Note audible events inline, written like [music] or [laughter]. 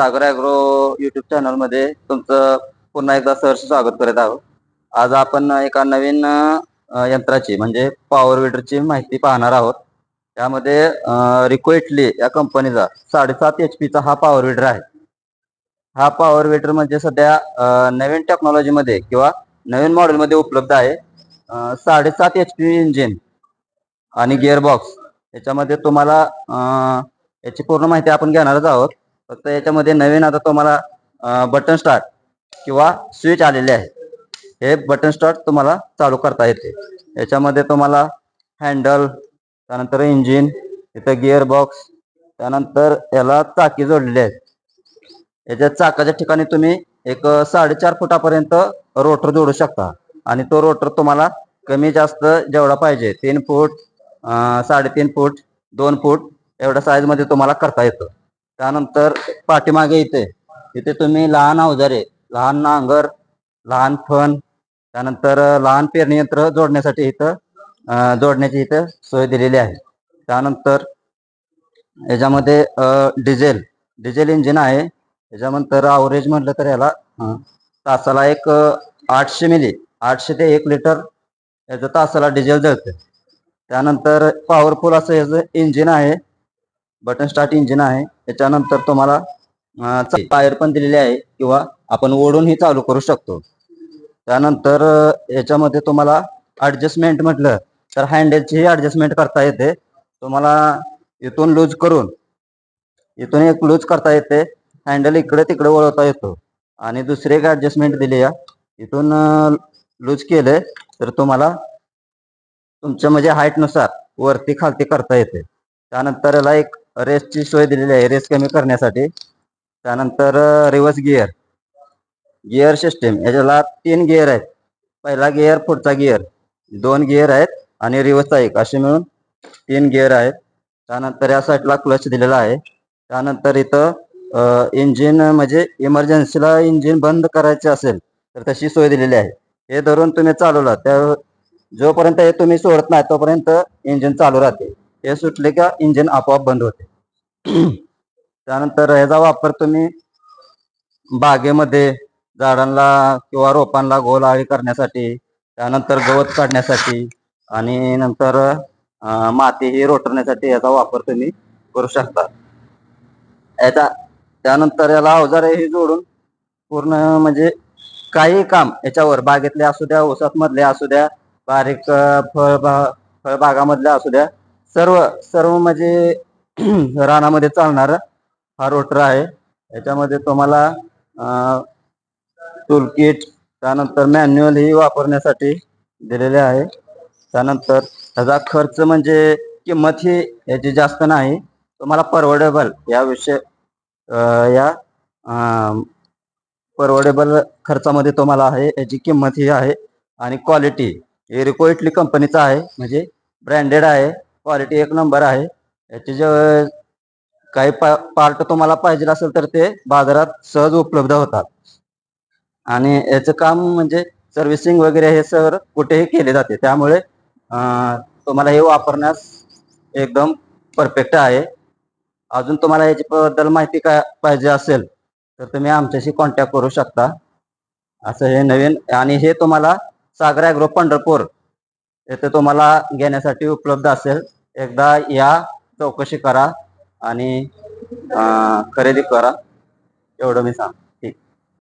सागर agro YouTube चॅनलमध्ये तुमचं पुन्हा एकदा सहर्ष स्वागत करत आहोत. आज आपण एका नवीन यंत्राची म्हणजे पॉवर विडरची माहिती पाहणार आहोत. त्यामध्ये रिको इटली या कंपनीचा साडेसात एच पीचा हा पॉवर विडर आहे. हा पॉवर विडर म्हणजे सध्या नवीन टेक्नॉलॉजीमध्ये किंवा नवीन मॉडेलमध्ये उपलब्ध आहे. साडेसात एच पी इंजिन आणि गिअरबॉक्स याच्यामध्ये तुम्हाला याची पूर्ण माहिती आपण घेणारच आहोत. फक्त याच्यामध्ये नवीन आता तुम्हाला बटन स्टार्ट किंवा स्विच आलेले आहे हे बटन स्टार्ट तुम्हाला चालू करता येते. याच्यामध्ये तुम्हाला हँडल त्यानंतर इंजिन इथं गिअर बॉक्स त्यानंतर याला चाकी जोडलेली आहेत. याच्या चाकाच्या ठिकाणी तुम्ही एक साडेचार फुटापर्यंत रोटर जोडू शकता. आणि तो रोटर तुम्हाला कमी जास्त जेवढा पाहिजे तीन फूट साडेतीन फूट दोन फूट एवढ्या साईजमध्ये तुम्हाला करता येतं. त्यानंतर पाठीमागे इथे इथे तुम्ही लहान अवजारे लहान नांगर लहान फण त्यानंतर लहान पेरणी यंत्र जोडण्यासाठी इथं जोडण्याची इथं सोय दिलेली आहे. त्यानंतर याच्यामध्ये डिझेल डिझेल इंजिन आहे. त्याच्यानंतर आवरेज म्हटलं तर याला तासाला एक आठशे मिली आठशे ते एक लिटर याचं तासाला डिझेल जळतं. त्यानंतर पॉवरफुल असं याचं इंजिन आहे. बटन स्टार्ट इंजिन आहे. त्याच्यानंतर तुम्हाला टायर पण दिलेले आहे किंवा आपण ओढूनही चालू करू शकतो. त्यानंतर याच्यामध्ये तुम्हाला ऍडजस्टमेंट म्हटलं तर हँडेलचीही ऍडजस्टमेंट करता येते. तुम्हाला इथून लूज करून इथून एक लूज करता येते. हँडल इकडे तिकडे वळवता येतो. आणि दुसरी एक ॲडजस्टमेंट दिली या. इथून लूज केले तर तुम्हाला तुमच्या म्हणजे हाईटनुसार नुसार वरती खालती करता येते. त्यानंतर याला एक रेसची सोय दिलेली आहे रेस कमी करण्यासाठी. त्यानंतर रिव्हर्स गिअर. गिअर सिस्टीम याच्याला तीन गिअर आहेत. पहिला गिअर पुढचा गिअर. दोन गिअर आहेत आणि रिव्हर्सचा एक. असे मिळून तीन गिअर आहेत. त्यानंतर या साईडला क्लच दिलेला आहे. त्यानंतर इथं इंजिन म्हणजे इमर्जन्सीला इंजिन बंद करायचे असेल तर तशी सोय दिलेली आहे. हे धरून तुम्ही चालवला त्या जोपर्यंत हे तुम्ही सोडत नाही तोपर्यंत इंजिन चालू राहते. हे सुटले का इंजिन आपोआप बंद होते. त्यानंतर ह्याचा वापर तुम्ही बागेमध्ये झाडांना किंवा रोपांना गोल आळी करण्यासाठी त्यानंतर गवत काढण्यासाठी आणि नंतर मातीही माती ही याचा वापर तुम्ही करू शकता. याचा त्यानंतर याला अवजारे हे जोडून पूर्ण म्हणजे काही काम याच्यावर बागेतले असू द्या उसातमधले असू द्या बारीक फळबा फळबागामधल्या असू द्या सर्व सर्व म्हणजे [clears throat] रानामध्ये चालणार हा रोटर आहे. याच्यामध्ये तुम्हाला टूल किट त्यानंतर मॅन्युअल ही वापरण्यासाठी दिलेले आहे. त्यानंतर त्याचा खर्च म्हणजे किंमत ही याची जास्त नाही. तुम्हाला परवडेबल या विषय या परवडेबल खर्चामध्ये तुम्हाला आहे याची किंमत ही आहे. आणि क्वालिटी हे रिको इटली कंपनीचा आहे. म्हणजे ब्रँडेड आहे क्वालिटी एक नंबर आहे. याचे जे काही पा पार्ट तुम्हाला पाहिजे असेल तर ते बाजारात सहज उपलब्ध होतात. आणि याचं काम म्हणजे सर्व्हिसिंग वगैरे हे सर कुठेही केले जाते. त्यामुळे तुम्हाला हे वापरण्यास एकदम परफेक्ट आहे. अजून तुम्हाला याच्याबद्दल माहिती काय पाहिजे असेल तर तुम्ही आमच्याशी कॉन्टॅक्ट करू शकता. असं हे नवीन आणि हे तुम्हाला सागर ॲग्रो पंढरपूर येथे तुम्हाला घेण्यासाठी उपलब्ध असेल. एकदा या चौकशी करा आणि खरेदी करा. एवढं मी सांग